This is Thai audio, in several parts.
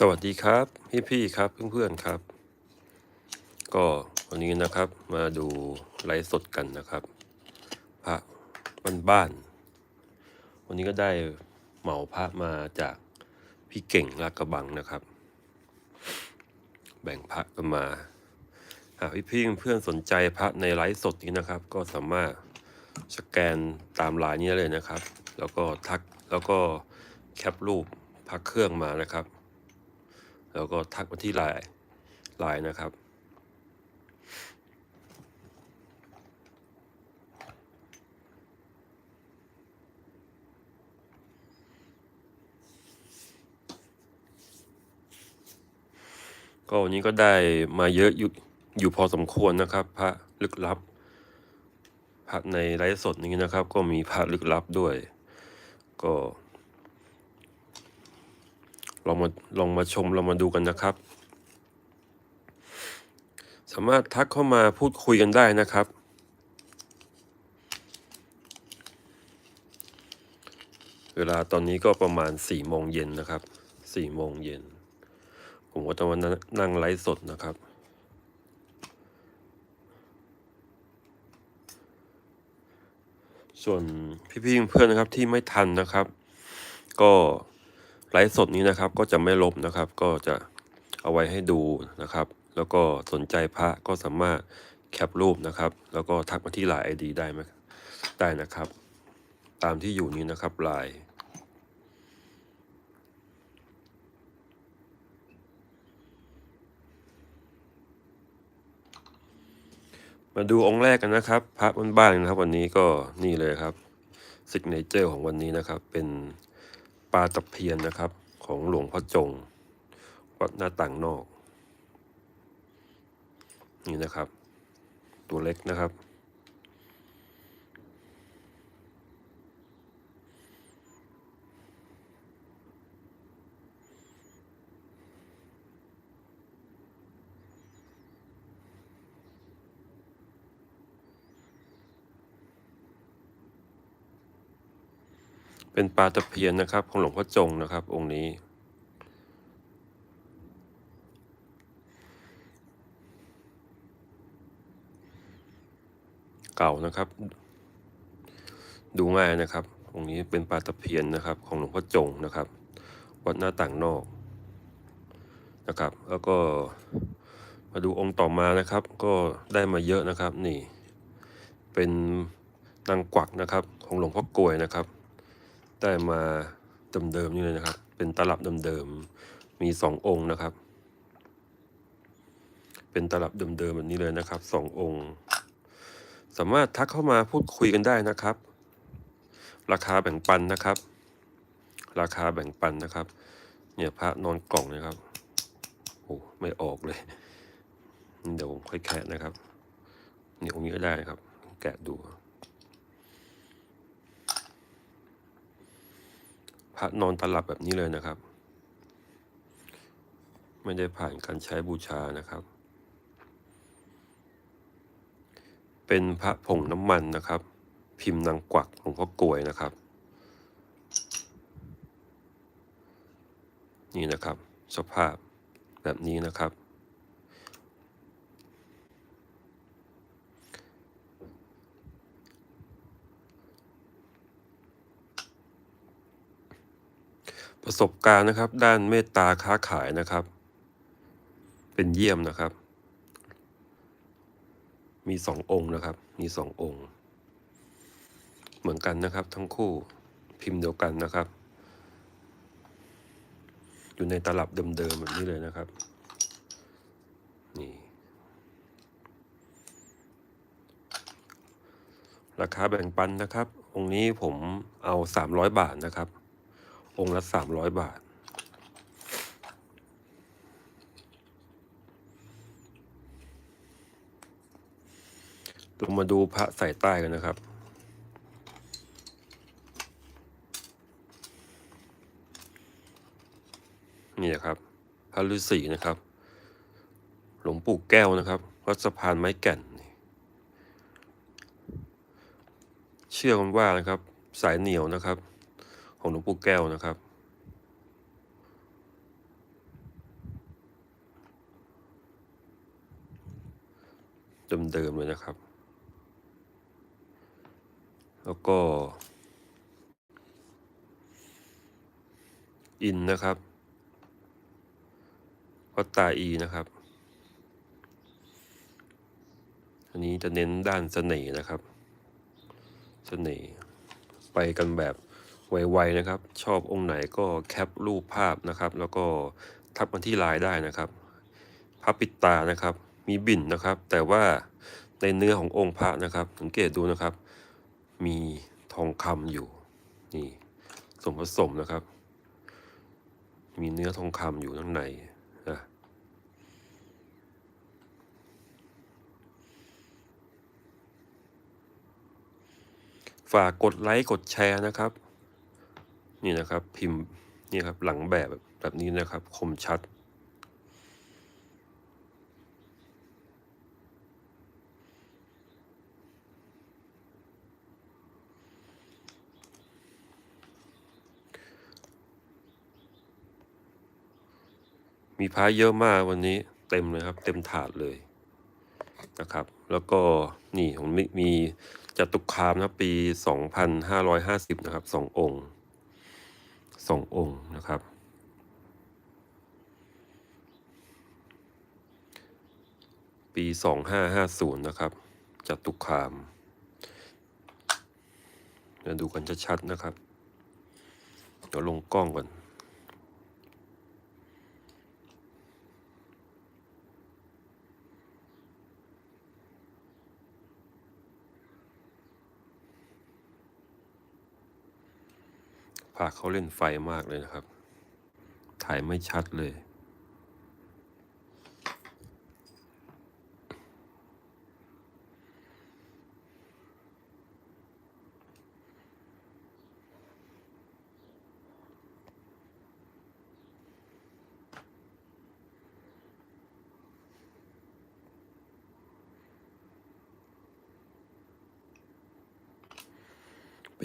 สวัสดีครับพี่พี่ๆครับเพื่อนๆครับ ก็วันนี้นะครับมาดูไลฟ์สดกันนะครับ พระบ้านๆวันนี้ก็ได้เหมาพระมาจากพี่เก่งลาดกระบังนะครับ แบ่งพระกันมาหากพี่พี่ๆเพื่อนสนใจพระในไลฟ์สดนี้นะครับ ก็สามารถสแกนตามลน์นี้ได้เลยนะครับ แล้วก็ทักแล้วก็แคปรูปพระเครื่องมานะครับ แล้วก็ทักมาที่ไลน์ไลน์นะครับ ก็วันนี้ก็ได้มาเยอะอยู่อยู่พอสมควรนะครับ พระลึกลับพระในไลฟ์สดนี้นะครับ ก็มีพระลึกลับด้วย ก็ ลองมาลองมาชมเรามาดูกันนะครับ สามารถทักเข้ามาพูดคุยกันได้นะครับ เวลาตอนนี้ก็ประมาณสี่โมงเย็นนะครับสี่โมงเย็นผมก็ต้องมานั่งไลฟ์สดนะครับ ส่วนพี่ๆเพื่อนนะครับที่ไม่ทันนะครับ ก็ ไลฟ์สดนี้นะครับก็จะไม่ลบนะครับ ก็จะเอาไว้ให้ดูนะครับ แล้วก็สนใจพระก็สามารถแคปรูปนะครับ แล้วก็ทักมาที่ไลน์ไอดีได้ไหมได้นะครับ ตามที่อยู่นี้นะครับไลน์มาดูองค์แรกกันนะครับ พระบ้านๆนะครับ วันนี้ก็นี่เลยครับซิกเนเจอร์ของวันนี้นะครับ เป็น ปลาตะเพียนนะครับ ของหลวงพ่อจง วัดหน้าต่างนอก นี่นะครับ ตัวเล็กนะครับ เป็นปลาตะเพียนนะครับ ของหลวงพ่อจงนะครับ องค์นี้ เก่านะครับ ดูง่ายนะครับ องค์นี้เป็นปลาตะเพียนนะครับ ของหลวงพ่อจงนะครับ วัดหน้าต่างนอกนะครับ แล้วก็มาดูองค์ต่อมานะครับ ก็ได้มาเยอะนะครับนี่ เป็นนางกวักนะครับ ของหลวงพ่อกลวยนะครับ ได้มาเดิมๆนี่เลยนะครับ เป็นตลับเดิมๆมีสององค์นะครับ เป็นตลับเดิมๆแบบนี้เลยนะครับสององค์ สามารถทักเข้ามาพูดคุยกันได้นะครับ ราคาแบ่งปันนะครับ ราคาแบ่งปันนะครับ เนี่ยพระนอนกล่องนะครับโอ้ไม่ออกเลยเดี๋ยวผมค่อยแคะนะครับเนี่ยองค์นี้ก็ได้นะครับ แกะดู พระนอนตลับแบบนี้เลยนะครับ ไม่ได้ผ่านการใช้บูชานะครับ เป็นพระผงน้ำมันนะครับ พิมพ์นางกวักหลวงพ่อกลวยนะครับ นี่นะครับ สภาพแบบนี้นะครับ ประสบการณ์นะครับ ด้านเมตตาค้าขายนะครับ เป็นเยี่ยมนะครับ มีสององค์นะครับ มีสององค์ เหมือนกันนะครับ ทั้งคู่พิมพ์เดียวกันนะครับ อยู่ในตลับเดิมๆแบบนี้เลยนะครับ นี่ ราคาแบ่งปันนะครับ องค์นี้ผมเอาสามร้อยบาทนะครับ องค์ละสามร้อยบาทเรามาดูพระใส่ใต้กันนะครับ นี่นะครับพระฤาษีนะครับ หลวงปู่แก้วนะครับ วัดสะพานไม้แก่น เชื่อกันว่านะครับ สายเหนียวนะครับ ของหลวงปู่แก้วนะครับ เดิมๆเลยนะครับ แล้วก็ อินนะครับวัตตาอีนะครับ อันนี้จะเน้นด้านเสน่ห์นะครับ เสน่ห์ไปกันแบบ ไวๆนะครับ ชอบองค์ไหนก็แคปรูปภาพนะครับ แล้วก็ทักมาที่ไลน์ได้นะครับพระปิดตานะครับ มีบิ่นนะครับ แต่ว่าในเนื้อขององค์พระนะครับ สังเกตดูนะครับ มีทองคำอยู่นี่ส่วนผสมนะครับ มีเนื้อทองคำอยู่ข้างในนะฝากกดไลค์กดแชร์นะครับ นี่นะครับ พิมพ์นี่ครับหลังแบบแบบนี้นะครับ คมชัด มีพระเยอะมากวันนี้เต็มเลยครับ เต็มถาดเลยนะครับ แล้วก็นี่ผมมีมีจตุคามนะปี 2550 นะครับสององค์ สององค์นะครับ ปี 2550 นะครับจตุคามเดี๋ยวดูกันชัดๆนะครับ เดี๋ยวลงกล้องก่อน พาเขาเล่นไฟมากเลยนะครับ ถ่ายไม่ชัดเลย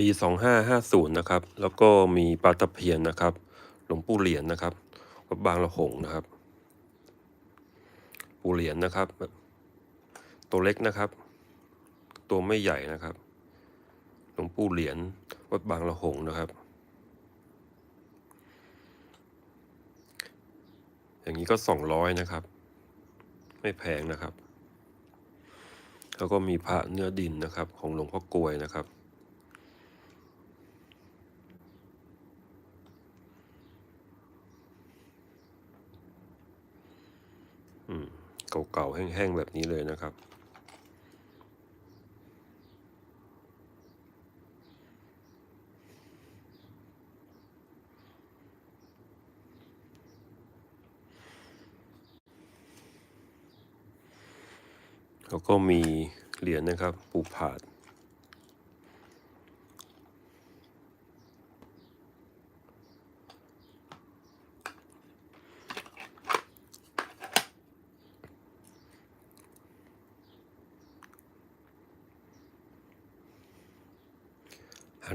ปีสองห้าห้าศูนย์นะครับ แล้วก็มีปลาตะเพียนนะครับ หลวงปู่เหรียญนะครับวัดบางละหงนะครับ ปู่เหรียญนะครับ ตัวเล็กนะครับ ตัวไม่ใหญ่นะครับ หลวงปู่เหรียญวัดบางละหงนะครับ อย่างนี้ก็สองร้อยนะครับ ไม่แพงนะครับ แล้วก็มีพระเนื้อดินนะครับ ของหลวงพ่อกลวยนะครับ อืม เก่าๆแห้งๆแบบนี้เลยนะครับแล้วก็มีเหรียญนะครับปูผาด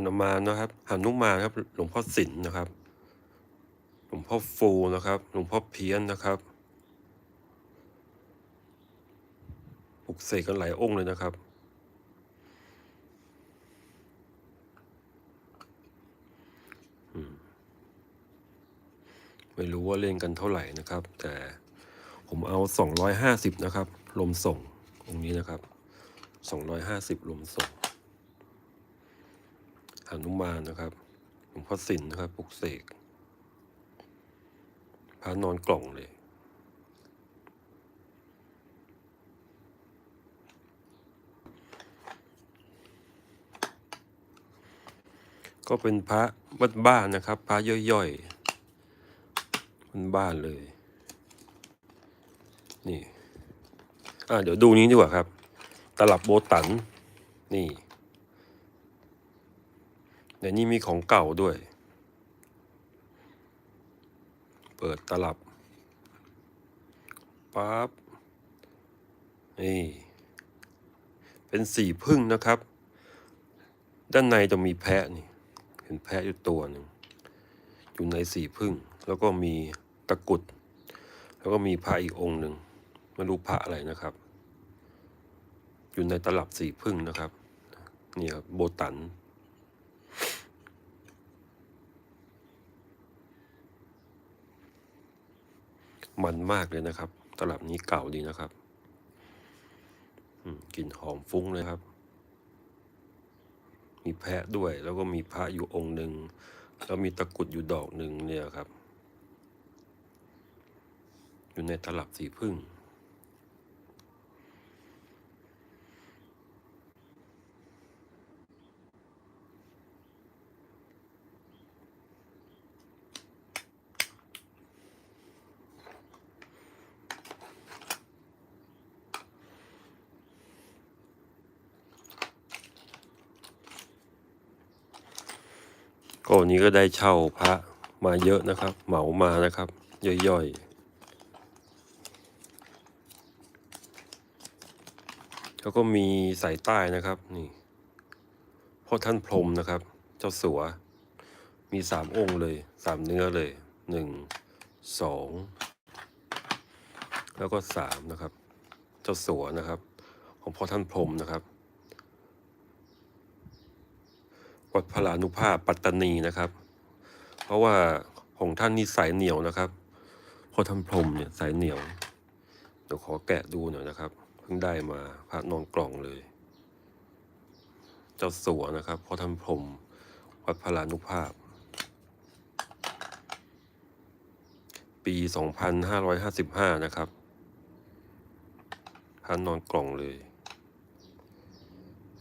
นุมานนะครับหนุมานครับ หลวงพ่อสินนะครับ หลวงพ่อฟูนะครับ หลวงพ่อเพี้ยนนะครับปลุกเสกกันหลายองค์เลยนะครับ ไม่รู้ว่าเล่นกันเท่าไหร่นะครับ แต่ผมเอาสองร้อยห้าสิบนะครับ ลมส่งองค์นี้นะครับสองร้อยห้าสิบลมส่ง หนุมานนะครับหลวงพ่อสินนะครับปลุกเสกพระนอนกล่องเลย ก็เป็นพระบ้านบ้านนะครับ พระย่อยๆบ้านบ้านเลย นี่ อ่าเดี๋ยวดูนี้ดีกว่าครับ ตลับโบตัน นี่ เดี๋ยวนี้มีของเก่าด้วย เปิดตลับปั๊บนี่เป็นสีพึ่งนะครับ ด้านในจะมีแพะนี่เห็นแพะอยู่ตัวหนึ่งอยู่ในสีพึ่ง แล้วก็มีตะกุด แล้วก็มีพระอีกองค์หนึ่งไม่รู้พระอะไรนะครับ อยู่ในตลับสีพึ่งนะครับ นี่ครับโบตัน มันมากเลยนะครับ ตลับนี้เก่าดีนะครับกลิ่นหอมฟุ้งเลยครับ มีแพะด้วย แล้วก็มีพระอยู่องค์หนึ่ง แล้วมีตะกรุดอยู่ดอกหนึ่งเนี่ยครับ อยู่ในตลับสีพึ่ง ก็วันนี้ก็ได้เช่าพระมาเยอะนะครับ เหมามานะครับ ย่อยๆ แล้วก็มีสายใต้นะครับนี่พ่อท่านพรมนะครับ เจ้าสัว มีสามองค์เลยสามเนื้อเลยหนึ่งสองแล้วก็สามนะครับ เจ้าสัวนะครับ ของพ่อท่านพรมนะครับ วัดพลานุภาพปัตตานีนะครับ เพราะว่าของท่านนี่สายเหนียวนะครับพอท่านพรมเนี่ยสายเหนียวเดี๋ยวขอแกะดูหน่อยนะครับ เพิ่งได้มาพระนอนกล่องเลย เจ้าสัวนะครับพอท่านพรมวัดพลานุภาพ ปี 2555 นะครับพระนอนกล่องเลย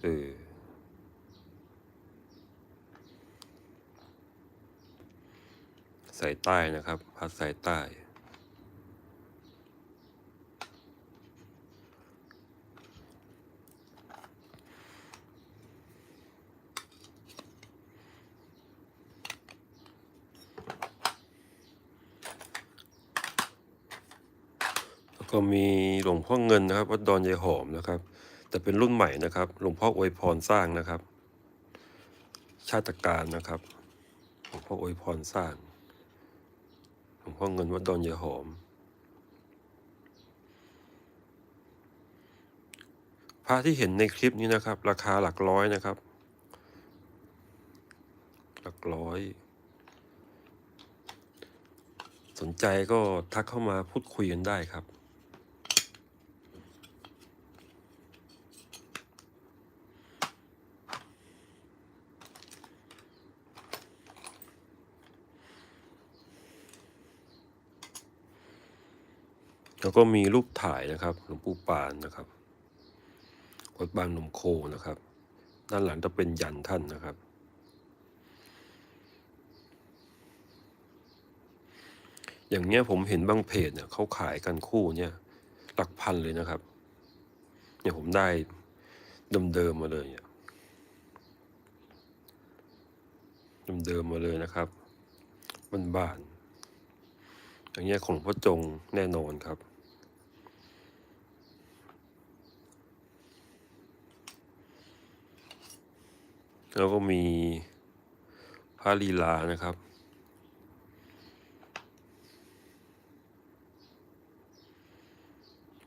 เออ สายใต้นะครับ พัดสายใต้ แล้วก็มีหลวงพ่อเงินนะครับ วัดดอนยายหอมนะครับ แต่เป็นรุ่นใหม่นะครับ หลวงพ่ออวยพรสร้างนะครับ ชาติการนะครับหลวงพ่ออวยพรสร้าง หลวงพ่อเงินวัดดอนยาหอม พระที่เห็นในคลิปนี้นะครับ ราคาหลักร้อยนะครับ หลักร้อย สนใจก็ทักเข้ามาพูดคุยกันได้ครับ แล้วก็มีรูปถ่ายนะครับ หลวงปู่ปานนะครับวัดบางนมโคนะครับ ด้านหลังจะเป็นยันท่านนะครับ อย่างเนี้ยผมเห็นบางเพจเนี่ยเขาขายกันคู่เนี่ยหลักพันเลยนะครับ เนี่ยผมได้เดิมๆมาเลยเนี่ยเดิมๆมาเลยนะครับบ้านๆอย่างเงี้ยของหลวงพ่อจงแน่นอนครับ แล้วก็มีพระลีลานะครับ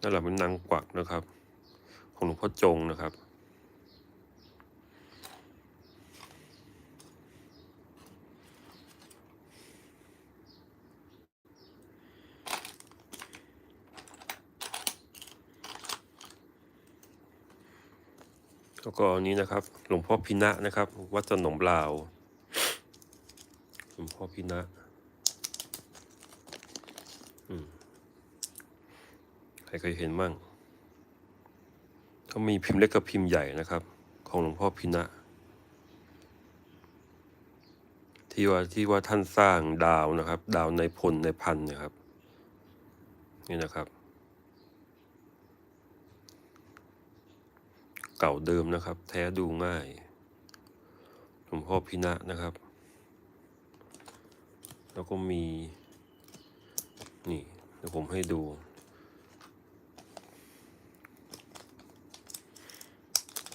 นั่นแหละเป็นนางกวักนะครับ ของหลวงพ่อจงนะครับ แล้วก็อันนี้นะครับ หลวงพ่อพินะนะครับ วัดสนมลาว หลวงพ่อพินะใครเคยเห็นมั่งเขามีพิมพ์เล็กกับพิมพ์ใหญ่นะครับ ของหลวงพ่อพินะ ที่ว่าที่ว่าท่านสร้างดาวนะครับ ดาวในพลในพันนะครับ นี่นะครับ เก่าเดิมนะครับ แท้ดูง่ายหลวงพ่อพินะนะครับ แล้วก็มี นี่เดี๋ยวผมให้ดู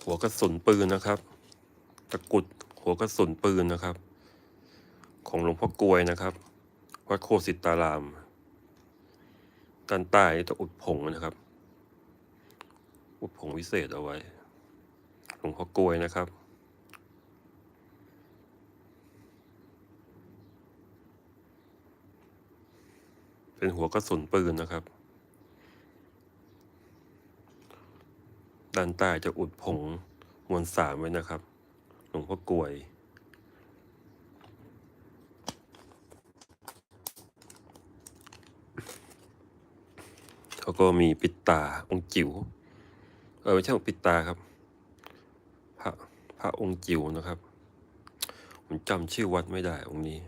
หัวกระสุนปืนนะครับ ตะกุดหัวกระสุนปืนนะครับ ของหลวงพ่อกลวยนะครับ วัดโคสิตารามด้านใต้ตะอุดผงนะครับ อุดผงวิเศษเอาไว้ หลวงพ่อกลวยนะครับ เป็นหัวกระสุนปืนนะครับ ด้านใต้จะอุดผงมวลสามไว้นะครับ หลวงพ่อกลวยแล้วก็มีปิดตาองค์จิ๋ว เออไม่ใช่ปิดตาครับ ระพระองค์จิ๋วนะครับ ผมจำชื่อวัดไม่ได้องค์นี้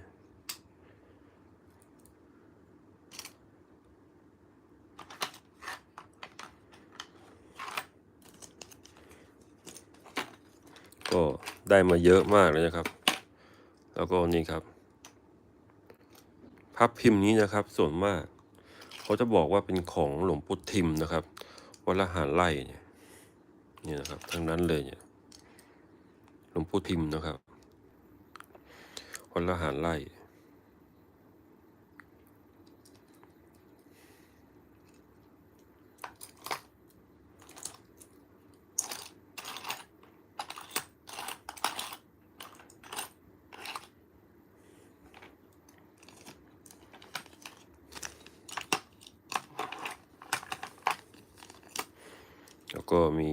ก็ได้มาเยอะมากเลยนะครับ แล้วก็นี่ครับ พับพิมพ์นี้นะครับ ส่วนมาก เขาจะบอกว่าเป็นของหลวงปู่ทิมนะครับวัดละหารไร่เนี่ยนี่นะครับ ทั้งนั้นเลยเนี่ย หลวงปู่ทิมนะครับวัดละหารไร่แล้วก็มี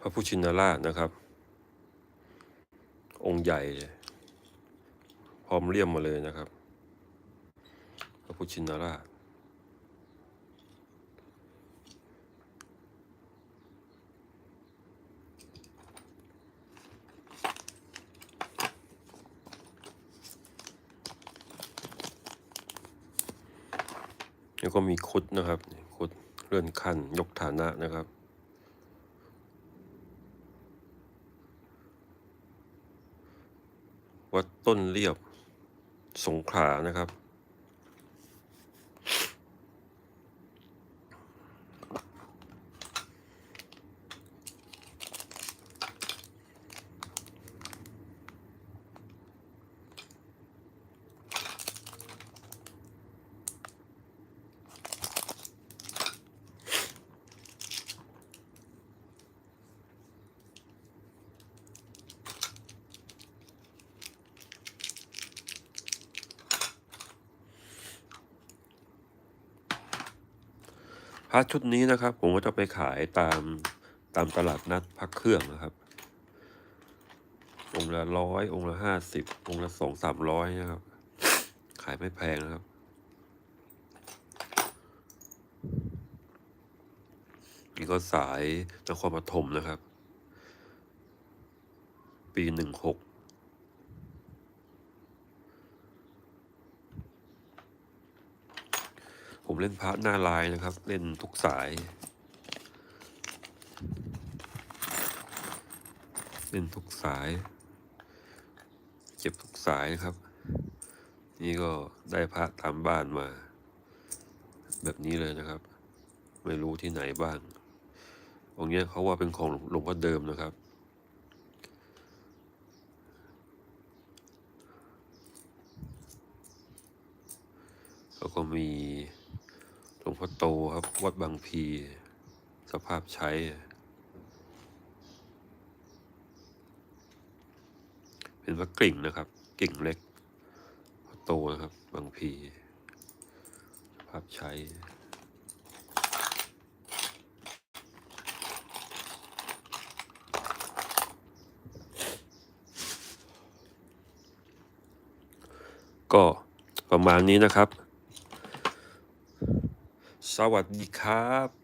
พระพุชินราชนะครับ องค์ใหญ่ พร้อมเลี่ยมมาเลยนะครับ พระพุทธชินราชแล้วก็มีคุดนะครับคุดเลื่อนขั้นยกฐานะนะครับ วัด ต้นเรียบสงขลานะครับ ระชุดนี้นะครับ ผมก็จะไปขายตามตามตลาดนัดพักเครื่องนะครับ องละร้อยองละห้าสิบองละสองสามร้อยนะครับ ขายไม่แพงนะครับ นี่ก็สายนครปฐมนะครับ ปีหนึ่งหก ผมเล่นพระหน้าลายนะครับ เล่นทุกสาย เล่นทุกสาย เก็บทุกสายนะครับ นี่ก็ได้พระตามบ้านมา แบบนี้เลยนะครับ ไม่รู้ที่ไหนบ้างองค์นี้เขาว่าเป็นของหลวงพ่อเดิมนะครับแล้วก็มี วงพ่อโตครับ วัดบางพี สภาพใช้ เป็นพระกริ่งนะครับ กิ่งเล็กพ่อโตนะครับ บางพี สภาพใช้ก็ประมาณนี้นะครับ สวัสดีครับ